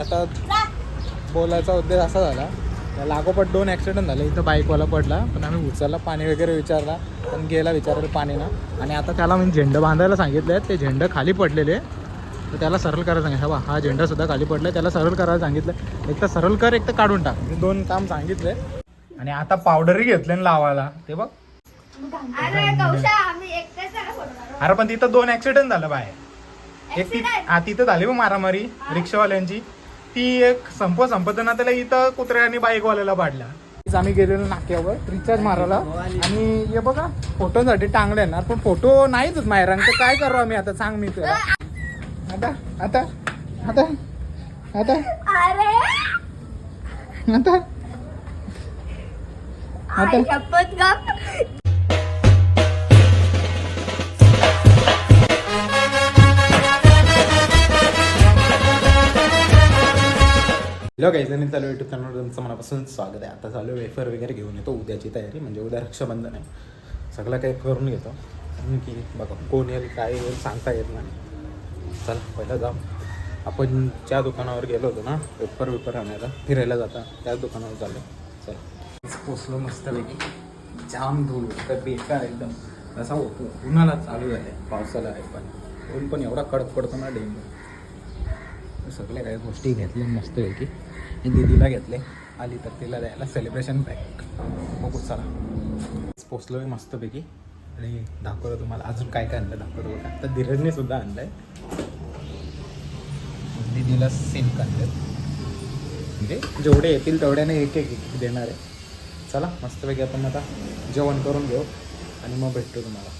आता बोलायचा उद्देश असा झाला. लागोपाठ दोन ॲक्सिडेंट झाले. इथं बाईकवाला पडला. पण आम्ही उचलला पाणी वगैरे विचारला. पण गेला विचारलं पाणी ना आणि आता त्याला मी झेंडं बांधायला सांगितलं ते झेंडं खाली पडलेले तर त्याला सरळ करायला सांगितलं. बा हा झेंडा सुद्धा खाली पडला त्याला सरळ करायला सांगितलं. एक तर सरळ कर एक तर काढून टाक. हे दोन काम सांगितले. आणि आता पावडरही घेतले ना लावायला. ते बघ. अरे पण तिथं दोन ऍक्सिडेंट झालं बाय एक तिथं झाली बघ मारामारी. रिक्षावाल्यांची. ती एक संप संपत ना त्याला इथं कुत्र्याने बाईकवाल्याला पाडला. आम्ही गेलेलो नाक्यावर रिचार्ज मारायला. आणि हे बघा फोटोसाठी टांगले येणार पण फोटो नाहीच मायरांग तर काय करू आम्ही आता? सांग मी तुला. आता आता आता आता. अरे! आता. आता. हॅलो काही जणी चालू युट्यूब चॅनलवर तुमचं मनापासून स्वागत आहे. आता चालू वेफर वगैरे घेऊन येतो उद्याची तयारी म्हणजे उद्या रक्षाबंधन आहे. सगळं काही करून घेतो. की बघा कोण येईल काय येईल सांगता येत नाही. चल पहिलं जाऊ. आपण ज्या दुकानावर गेलो होतो ना वेफर वेफर आणायला फिरायला जाता त्याच दुकानावर चाललो. चल. पोचलो मस्तपैकी. जाम धूळ तर बेकार एकदम. असा होतो उन्हाळा चालू झाले पावसाला आहे पण. ऊन पण एवढा कडक पडतो ना डेंग्यू सगळ्या काही गोष्टी घेतल्या मस्तपैकी. मी दिदीला घेतले. आली तर तिला द्यायला. सेलिब्रेशन पॅक बघू चला. पोचलो आहे मस्तपैकी. आणि दाखवलं तुम्हाला. अजून काय काय आणलं दाखवलं बघा. तर धीरजने सुद्धा आणलंय. दिदीला सिल्क आणलं म्हणजे जेवढे येतील तेवढ्याने एक एक देणार आहे. चला मस्तपैकी आपण आता जेवण करून घेऊ. आणि मग भेटतो तुम्हाला.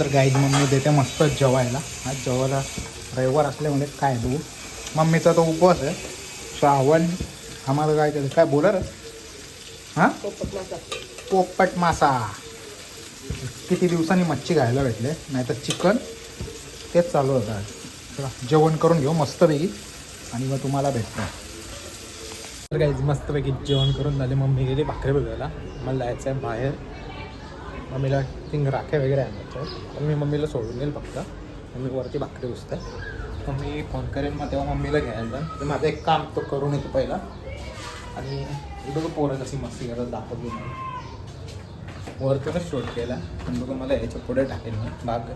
तर गाईड मम्मी देते मस्त जेवायला. आज जेवायला रविवार असल्यामुळे काय देऊ मम्मीचा तो उपवास आहे. श्रावण आम्हाला काय त्याचं काय बोला हां? पोपट मासा. किती दिवसांनी मच्छी खायला भेटले नाही तर चिकन तेच चालू होतं चला जेवण करून घेऊ मस्तपैकी. आणि मग तुम्हाला भेटतो. तर काही मस्तपैकी जेवण करून झाले. मम्मी गेली भाकरी बघायला. मला जायचं आहे बाहेर. मम्मीला थिंग राख्या वगैरे आणायचं आहेत. मी मम्मीला सोडून येईल फक्त. मम्मी वरती भाकरी तर मी फोन करेन मग तेव्हा मम्मीला घ्यायला जाईन. तर माझं एक काम तो करून येतो पहिला. आणि बघू पोरं कशी मस्ती करत दाखवली वरतूनच शूट केला. पण बघू मला याच्यापुढे टाकेल मी बाग.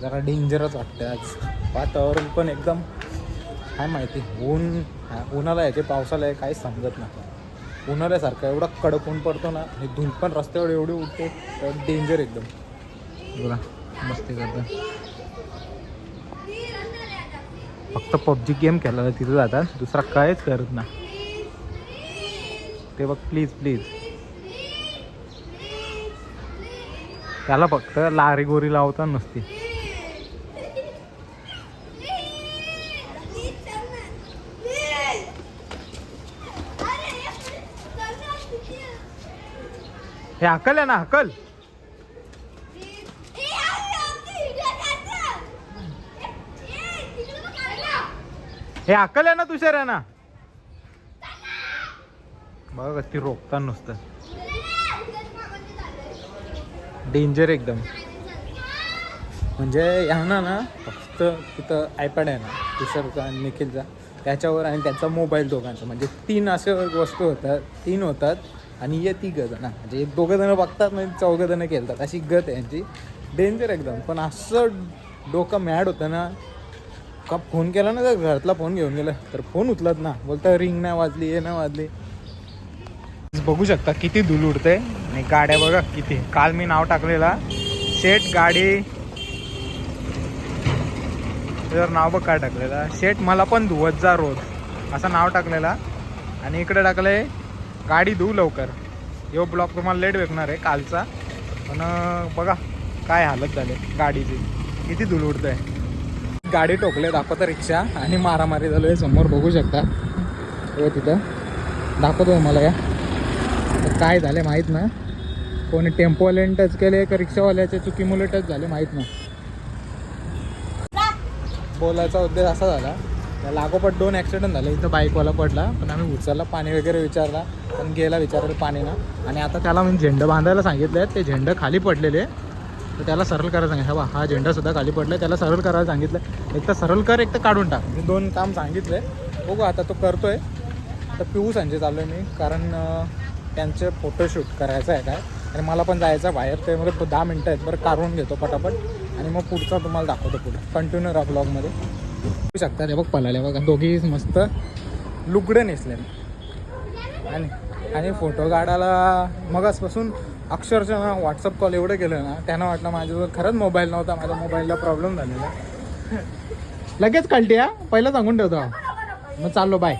जरा डेंजरच वाटतं आज. वातावरण पण एकदम काय माहिती ऊन उन्हाला उन्हाळा याचे पावसाला आहे काही समजत नाही. उन्हाळ्यासारखं एवढा कडक ऊन पडतो ना आणि धूल पण रस्त्यावर एवढी उठते डेंजर एकदम. बघा मस्ती करतो फक्त पबजी गेम खेळायला तिथं जातात दुसरा काहीच करत नाही. ते बघ प्लीज प्लीज त्याला फक्त लारी गोरी लावता नसती. हे अकल आहे ना अकल हे अकल आहे ना तुषार आहे ना? बघ ती रोखता नुसतं. डेंजर एकदम. म्हणजे ह्यांना ना फक्त तिथं आयपॅड आहे ना तुषारचा आणि निखिलचा. त्याच्यावर आणि त्यांचा मोबाईल दोघांचा. म्हणजे तीन असं वस्तू होतात तीन होतात आणि ये ती गज ना. म्हणजे एक दोघं जणं बघतात म्हणजे चौघं जणं खेळतात. अशी गत आहे यांची. डेंजर एकदम. पण असं डोकं मॅड होतं ना का फोन केला ना तर घरातला फोन घेऊन गेला. तर फोन उचलत ना. बोलता रिंग नाही वाजली हे नाही वाजली. बघू शकता किती धूल उडते. आणि गाड्या बघा किती. काल मी नाव टाकलेला. शेट गाडी. त्याच्यावर नाव बघ काय टाकलेला. शेट मला पण धुवत जा रोज. असं नाव टाकलेला. आणि इकडे टाकले गाडी धुऊ लवकर. यो ब्लॉक तुम्हाला लेट भेटणार आहे कालचा. पण बघा काय हालत झाले गाडीची. किती धूल आहे गाडी टोकले दाखवतं रिक्षा आणि मारामारी झालोय समोर बघू शकता. हे तिथं दाखवतो मला या. काय झाले माहीत ना? कोणी टेम्पोवाल्याने टच केले का रिक्षावाल्याच्या चुकीमुळे टच झाले माहीत ना? बोलायचा उद्देश असा झाला. त्या लागोपाठ दोन ॲक्सिडेंट झाले. इथं बाईकवाला पडला पण आम्ही उचलला पाणी वगैरे विचारला पण गेला विचारलं पाणी ना. आणि आता त्याला मी झेंडं बांधायला सांगितलं ते झेंडं खाली पडलेले. तर त्याला सरळ करायला सांगितलं. हा बा हा झेंडा सुद्धा खाली पडला. त्याला सरळ करायला सांगितलं. एक तर सरळ कर एक तर काढून टाक. मी दोन काम सांगितले. बघू आता तो करतोय. तर पिऊ संजय चालू आहे मी कारण त्यांचे फोटोशूट करायचं आहे काय? आणि मला पण जायचं आहे बाहेर. ते मग दहा मिनटं आहेत. बरं काढून घेतो पटापट. आणि मग पुढचा तुम्हाला दाखवतो पुढे. कंटिन्यू राहा ब्लॉगमध्ये बघू शकता. ते बघ पळाले बघा. दोघी मस्त लुगडे नेसले. आणि आणि फोटो काढायला मगासपासून अक्षरशः ना व्हॉट्सअप कॉल एवढं केलं ना त्यांना वाटलं माझ्याजवळ खरंच मोबाईल नव्हता माझ्या मोबाईलला प्रॉब्लेम झालेला. लगेच काढते हा? पहिलं सांगून ठेवतो. मग चाललो बाय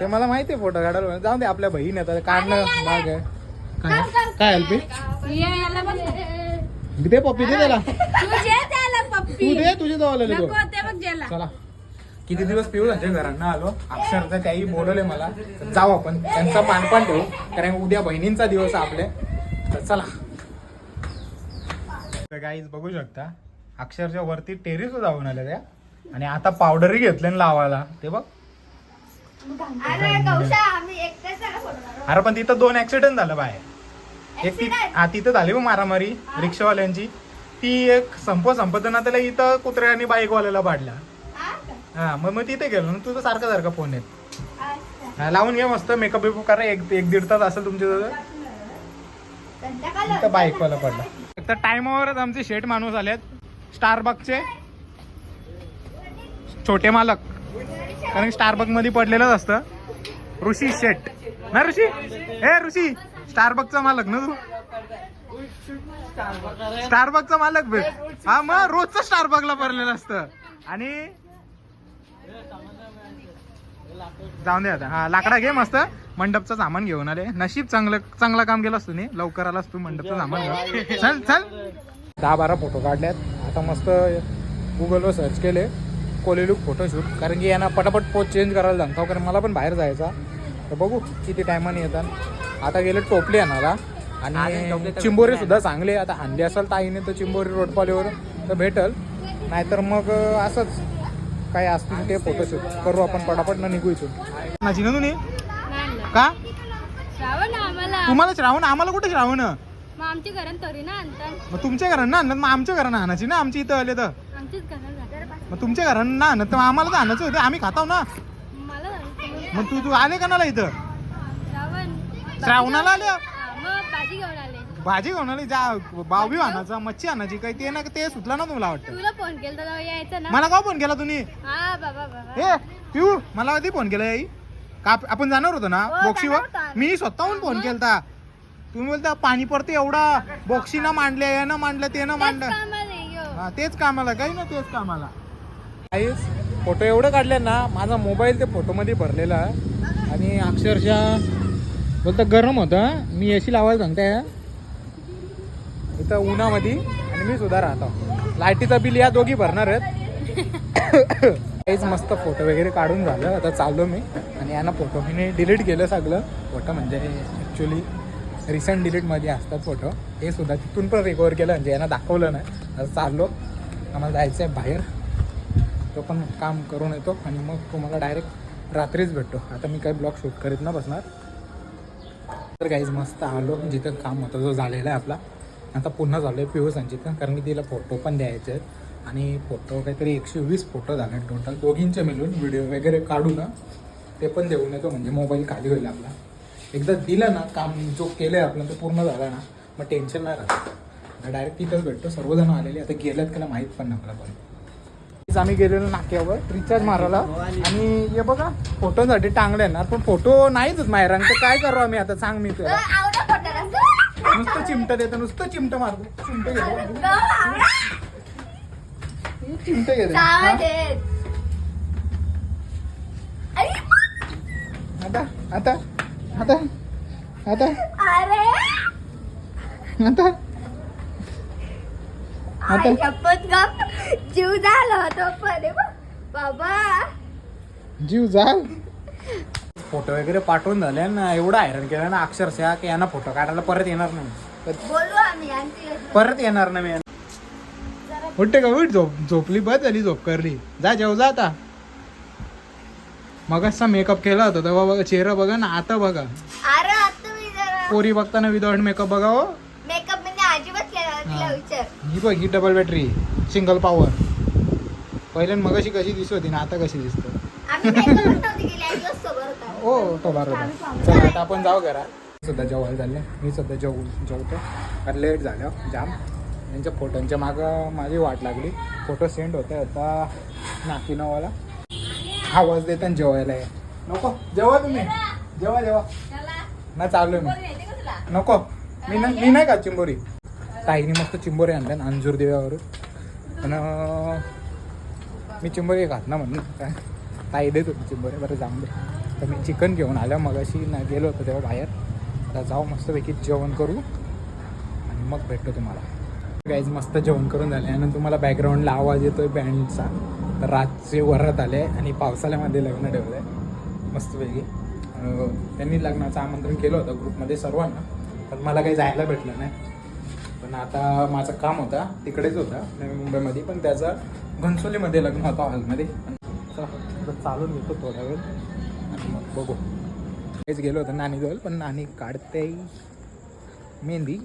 ते मला माहिती आहे फोटो काढायला जाऊ दे आपल्या बहीण येतात काढणं भाग आहे काय? काय हेल्पी दे पप्पी दे त्याला. तू दे तुझे जवळ चला. किती दिवस पिऊ त्यांच्या घरांना आलो. अक्षरशः त्याही बोलवले मला. जाऊ आपण. त्यांचा पानपान ठेवू कारण उद्या बहिणींचा दिवस आहे आपले. तर चला. गाईज बघू शकता. अक्षरशः वरती टेरिस जाऊन आले त्या. आणि आता पावडरही घेतले ना लावायला. ते बघ. अरे पण तिथं दोन ऍक्सिडेंट झालं बाहेर. एक ती? हा तिथं झाली बघ मारामारी रिक्षावाल्यांची. ती एक संप संपतना त्याला इथं कुत्र्याने बाईकवाल्याला पाडला हा? हा मग मग तिथे गेलो ना तुझं सारखं सारखं फोन येत. अच्छा. हा, लावून घ्या मस्त मेकअप बिकअप करा एक एक दीड तास असेल तुमच्या इथं बाईकवाला पडला. तर टायमावरच आमचे शेट माणूस आलेत. स्टारबकचे छोटे मालक. कारण स्टारबकमध्ये पडलेलंच असतं. ऋषी शेट ना ऋषी? ए ऋषी. स्टारबकचा मालक ना तू? स्टारबकचा मालक बे. हा मग रोजचं स्टारबकला पडलेलं असतं. आणि जाऊन दे आता. हा लाकडा घे मस्त. मंडपचं सामान घेऊन आले. नशीब चांगलं चांगलं काम केलं असतो नाही लवकर आलास तू मंडपचं सामान घेऊन. चल चल. दहा बारा फोटो काढल्यात आता मस्त गुगलवर सर्च केले. कोलेलूक फोटोशूट कारण की यांना पटापट पोच चेंज करायला सांगतो कारण मला पण बाहेर जायचा. तर बघू किती टायमाने येतात. आता गेले टोपले आणायला आणि चिंबोरी सुद्धा चांगले. आता आणली असेल ताईने तर चिंबोरी रोडपालीवर तर भेटल. नाहीतर मग असंच. काय असतील ते फोटोशूट करू आपण पटापट न निघू इथून. नाची ना? तुम्ही का? श्रावण आम्हाला. तुम्हाला श्रावण? आम्हाला कुठे श्रावण? मग आमच्या घरात तरी ना आणतात मग तुमच्या घरांना आणत मग आमच्या घरांना आणायची ना? आमच्या इथं आले तर. घरात. मग तुमच्या घरांना आणत तर आम्हाला तर आणायचं होते. आम्ही खाताव ना. मग तू तू आले का ना इथं? श्रावण. श्रावणाला आल्या मग भाजी घेऊन आले. भाजी घेऊन आली जा बावबी आणायचा मच्छी आणायची काही ते ना ते सुटलं ना तुम्हाला वाटतं. तुला फोन केला तर यायचं ना. मला का फोन केला तुम्ही? हा बाबा बाबा. ए पिऊ मला कधी फोन केला आई. का आप- आपण जाणार होतो ना हो, होतो आम्ही. मी स्वतःहून फोन केलता. तुम्ही बोलता पाणी पडते एवढा बॉक्सी ना मांडले हे ना मांडलं. ते ना मांडलं. हा तेच कामाला काही ना तेच कामाला. फोटो एवढं काढले ना माझा मोबाईल ते फोटोमध्ये भरलेला. आणि अक्षरशः बोलतं गरम होतं मी एसी लावायला सांगताय इथं उन्हामध्ये आणि मी सुद्धा राहतो. लाईटीचा बिल या दोघी भरणार आहेत. काहीच मस्त फोटो वगैरे काढून झालं. आता चाललो मी आणि यांना फोटो. मी डिलीट केलं सगळं. फोटो म्हणजे ॲक्च्युली रिसेंट डिलीटमध्ये असतात फोटो. हे सुद्धा तिथून पण रिकवर केलं म्हणजे यांना दाखवलं नाही. आता चाललो. आम्हाला जायचं आहे बाहेर. तो पण काम करून येतो आणि मग तुम्हाला डायरेक्ट रात्रीच भेटतो. आता मी काही ब्लॉग शूट करीत ना बसणार. तर काहीच मस्त आलो. जिथं काम होतं जो झालेला आहे आपला. आता पुन्हा झालो आहे पिऊ संचित कारण की तिला फोटो पण द्यायचे आहेत. आणि फोटो काहीतरी एकशे वीस फोटो झाले टोटल दोघींचे मिळून व्हिडिओ वगैरे काढू ना ते पण देऊन येतो. म्हणजे मोबाईल खाली होईल आपला. एकदा दिलं ना काम जो केलं आहे आपलं ते पूर्ण झालं ना मग टेन्शन नाही राहत. डायरेक्ट तिथंच भेटतो. सर्वजण आलेले आता गेल्यात त्याला माहीत पण नाही आपला पण आम्ही गेलेलो नाक्यावर रिचार्ज मारायला. आणि हे बघा फोटोसाठी टांगले ना पण फोटो नाहीच माहेरांग तर काय करू आम्ही आता? सांग मी तुला. नुसतं चिमट देतं नुसतं चिमट मारतो. चिमट घेतो. चिमट घेतो? आता आता आता आता. अरे आता. आता. शपथ गप जीव झाला होता पण बाबा. जीव जा फोटो वगैरे पाठवून झाले ना एवढं हैराण केलं ना अक्षरशः की यांना फोटो काढायला परत येणार नाही. परत येणार नाही मी. उठते का? उठ झोप झोपली बस झाली झोप करली. जा जेव जा आता. मग असा मेकअप केला होता तेव्हा बघा चेहरा बघा ना आता बघा. पोरी बघताना विदाउट मेकअप तिला हा. विचार. ही बघ ही डबल बॅटरी सिंगल पॉवर पहिल्यान मगाशी कशी दिसत होती ना आता कशी दिसते? हो तो बार होता चला आता आपण जाऊ घरा सुद्धा जेवायला झाले मी सुद्धा जेव जेवतो. कारण लेट झालं जाम. यांच्या फोटोंच्या मागं माझी वाट लागली. फोटो सेंड होते आता नाकी नवाला आवाज देताना जेवायला आहे नको जेवा तुम्ही. जेवा जेवा. ना चालू मी. नको. मी ना मी नाही का चिंबोरी. ताईने मस्त चिंबोरी आणल्या ना अंजूर देवावरून. पण अं, मी चिंबोरी खात ना म्हणून. काय ताई देत होती चिंबोरी बरं जाऊन दे. तर मी चिकन घेऊन आल्या मगाशी ना गेलो होतो तेव्हा बाहेर. आता जाऊ मस्तपैकी जेवण करू आणि मग भेटतो तुम्हाला. गाईज मस्त जेवण करून झाले आणि तुम्हाला बॅकग्राऊंडला आवाज येतो आहे बँडचा तर रातचे वरात आले आणि पावसाळ्यामध्ये लग्न ठेवलं आहे मस्तपैकी त्यांनी लग्नाचं आमंत्रण केलं होतं ग्रुपमध्ये सर्वांना. पण मला काही जायला भेटलं नाही. पण आता माझं काम होता तिकडेच होता नवी मुंबईमध्ये. पण त्याचा घनसोलीमध्ये लग्न होतं हॉलमध्ये पण चालून येतो थोडा वेळ. आणि मग बघू. तेच गेलो होतो नानीजवळ पण नानी काढते मेहंदी.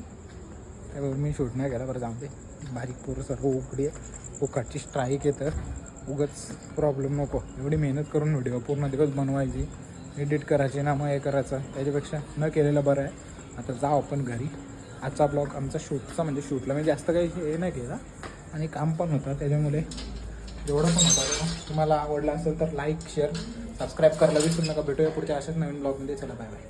त्यावर मी शूट नाही केला बरं जाऊन ते बारीक पोरं सर्व उकडी आहे उकाटची स्ट्राईक येतं. उगाच प्रॉब्लेम नको. एवढी मेहनत करून व्हिडिओ पूर्ण दिवस बनवायची. एडिट करायची ना मग हे करायचं. त्याच्यापेक्षा न केलेलं बरं आहे. आता जाऊ आपण घरी. आजचा ब्लॉग आमचा शूटचा म्हणजे शूटला मी जास्त काही हे नाही केला. आणि काम पण होतं त्याच्यामुळे जेवढं पण होता. तुम्हाला आवडलं असेल तर लाईक शेअर सबस्क्राईब करायला विसरू नका. भेटूया पुढच्या अशाच नवीन ब्लॉगमध्ये चला बाय बाय